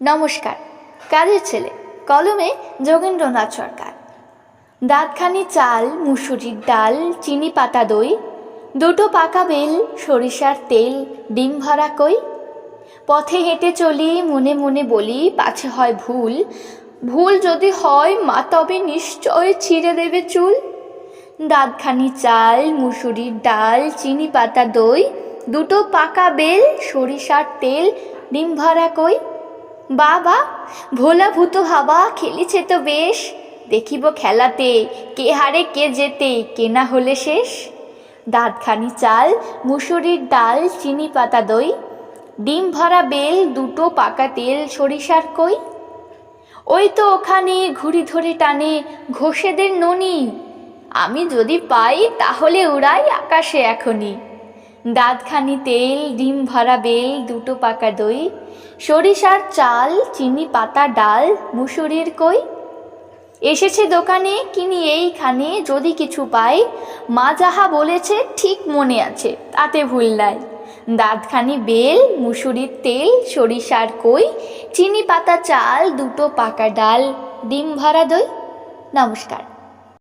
নমস্কার। কাজের ছেলে, কলমে যোগেন্দ্রনাথ সরকার। দাঁতখানি চাল, মুসুরির ডাল, চিনি পাতা দই, দুটো পাকা বেল, সরিষার তেল, ডিম ভরা কই। পথে হেঁটে চলি, মনে মনে বলি, পাছে হয় ভুল। ভুল যদি হয়, মা তবে নিশ্চয় ছিঁড়ে দেবে চুল। দাঁতখানি চাল, মুসুরির ডাল, চিনি পাতা দই, দুটো পাকা বেল, সরিষার তেল, ডিম ভরা কই। বাবা, ভোলা ভূত হাওয়া খেলিছে তো বেশ। দেখিব খেলাতে কে হারে কে যেতে কে না হলে শেষ। দাঁতখানি চাল, মুসুরির ডাল, চিনি পাতা দই। ডিম ভরা বেল, দুটো পাকা তেল, সরিষার কই। ওই তো ওখানে ঘুড়ি ধরে টানে ঘোষেদের ননি। আমি যদি পাই তাহলে উড়াই আকাশে এখনই। দাঁতখানি, তেল, ডিম ভরা বেল, দুটো পাকা দই, সরিষার চাল, চিনি পাতা, ডাল, মুসুরির কই। এসেছে দোকানে, কিনি এইখানে, যদি কিছু পাই। মা যাহা বলেছে, ঠিক মনে আছে, তাতে ভুল নাই। দাঁতখানি, বেল, মুসুরির তেল, সরিষার কই, চিনি পাতা, চাল, দুটো পাকা ডাল, ডিম ভরা দই। নমস্কার।